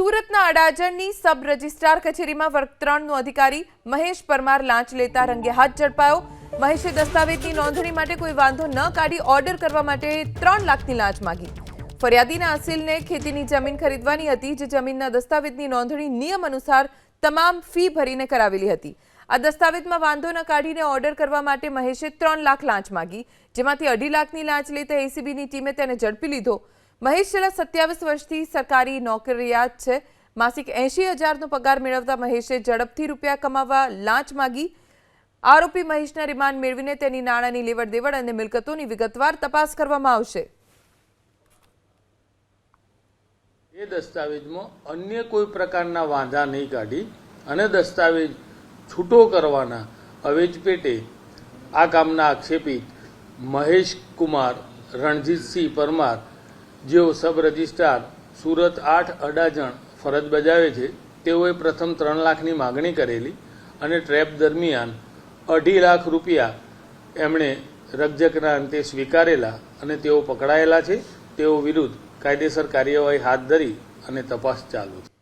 સુરતના અડાજણની sub registrar કચેરીમાં વર્ગ ત્રણનો અધિકારી મહેશ પરમાર લાંચ લેતા રંગે હાથ ઝડપાયો. મહેશે દસ્તાવેજની નોંધણી માટે કોઈ વાંધો ન કાઢી ઓર્ડર કરવા માટે ત્રણ લાખની લાંચ માંગી. ફરિયાદીના અસીલને ખેતીની જમીન ખરીદવાની હતી, જે જમીનના દસ્તાવેજની નોંધણી નિયમ અનુસાર તમામ ફી ભરીને કરાવેલી હતી. આ દસ્તાવેજમાં વાંધો ન કાઢીને ઓર્ડર કરવા માટે મહેશે ત્રણ લાખ લાંચ માંગી, જેમાંથી અઢી લાખની લાંચ લેતા એસીબીની ટીમે તેને ઝડપી લીધો. મહેશ છેલ્લા સત્યાવીસ વર્ષથી સરકારી નોકરિયાત છે. માસિક એંશી હજારનો પગાર મેળવતા મહેશે ઝડપથી રૂપિયા કમાવા લાંચ માગી. આરોપી મહેશના રિમાન્ડ મેળવીને તેની નાણાંની લેવડ દેવડ અને મિલકતોની વિગતવાર તપાસ કરવામાં આવશે. એ દસ્તાવેજમાં અન્ય કોઈ પ્રકારના વાંધા નહીં કાઢી અને દસ્તાવેજ છૂટો કરવાના અવેજ પેટે આ કામના આક્ષેપિત મહેશ કુમાર રણજીતસિંહ પરમાર જેઓ સબ રજિસ્ટ્રાર, સુરત આઠ અડાજણ ફરજ બજાવે છે, તેઓએ પ્રથમ ત્રણ લાખની માગણી કરેલી અને ટ્રેપ દરમિયાન અઢી લાખ રૂપિયા એમણે રકઝકના અંતે સ્વીકારેલા અને તેઓ પકડાયેલા છે. તેઓ વિરુદ્ધ કાયદેસર કાર્યવાહી હાથ ધરી અને તપાસ ચાલુ છે.